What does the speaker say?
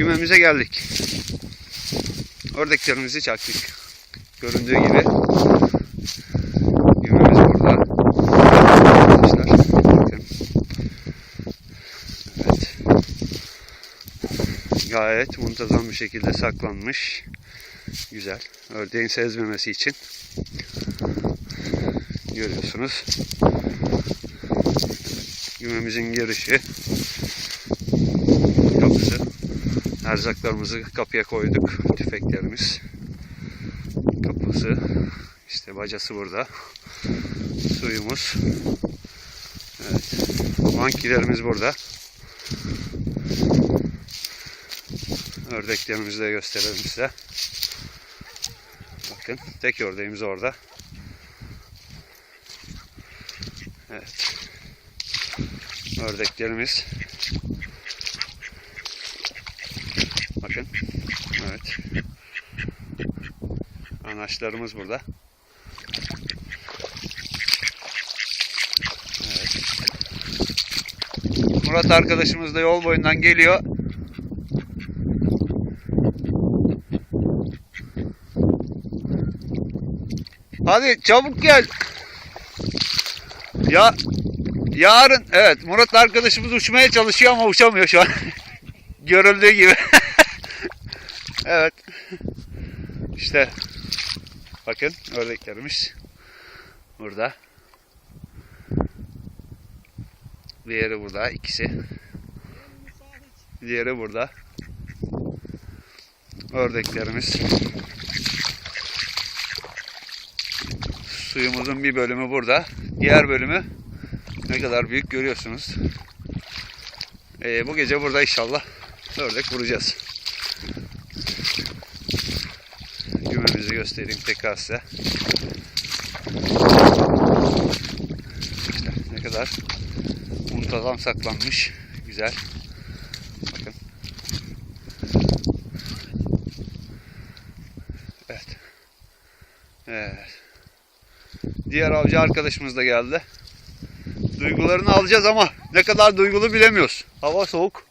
Gümemize geldik. Ördeklerimizi çaktık. Göründüğü gibi. Gümemiz burada. Arkadaşlar. Evet. Gayet muntazam bir şekilde saklanmış. Güzel. Ördeğin sezmemesi için. Görüyorsunuz. Gümemizin girişi. Erzaklarımızı kapıya koyduk. Tüfeklerimiz. Kapısı. İşte bacası burada. Suyumuz. Evet. Mankilerimiz burada. Ördeklerimizi de gösterelim size. Bakın tek ördeğimiz orada. Evet. Ördeklerimiz. Bakın. Evet. Anaçlarımız burada. Evet. Murat arkadaşımız da yol boyundan geliyor. Hadi çabuk gel. Ya yarın evet Murat arkadaşımız uçmaya çalışıyor ama uçamıyor şu an. Görüldüğü gibi. evet. İşte bakın ördeklerimiz burada. Diğeri burada ikisi. Diğeri burada. Ördeklerimiz. Suyumuzun bir bölümü burada. Diğer bölümü ne kadar büyük görüyorsunuz. Ee, bu gece burada inşallah ördek vuracağız. Gümemizi göstereyim tekrar size. İşte ne kadar muntazam saklanmış. Güzel. Bakın. Evet. Evet. Diğer avcı arkadaşımız da geldi. Duygularını alacağız ama ne kadar duygulu bilemiyoruz. Hava soğuk.